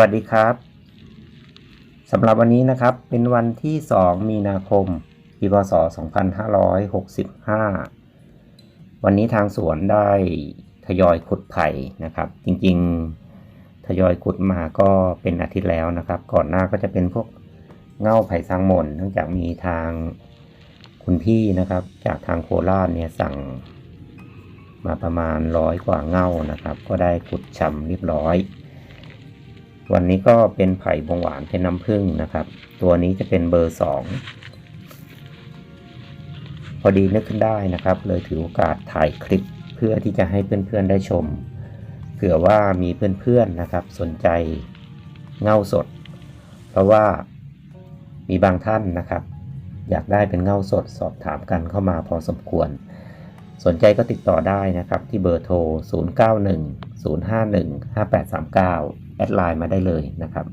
วัสดีครับสำหรับวันนี้นะครับเป็นวันที่ 2 มีนาคม ปีพศ 2565 วันนี้ทางสวนได้ทยอยขุดไผ่นะครับ จริงๆทยอยขุดมาก็เป็นอาทิตย์แล้วนะครับ ก่อนหน้าก็จะเป็นพวกเง่าไผ่สร้างหม่นเนื่องจากมีทางคุณพี่นะครับ จากทางโคราชเนี่ยสั่งมาประมาณร้อยกว่าเง่านะครับ ก็ได้ขุดชำเรียบร้อย วันนี้ก็เป็นไผ่บงหวานเป็นน้ำผึ้งนะครับ ตัวนี้จะเป็นเบอร์สองพอดีนึกขึ้นได้นะครับ เลยถือโอกาสถ่ายคลิปเพื่อที่จะให้เพื่อนๆได้ชม เผื่อว่ามีเพื่อนๆนะครับ สนใจเงาสด เพราะว่ามีบางท่านนะครับ อยากได้เป็นเงาสดสอบถามกันเข้ามาพอสมควร สนใจก็ติดต่อได้นะครับที่เบอร์โทร 091 051 5839 แอดไลน์มาได้เลยนะครับ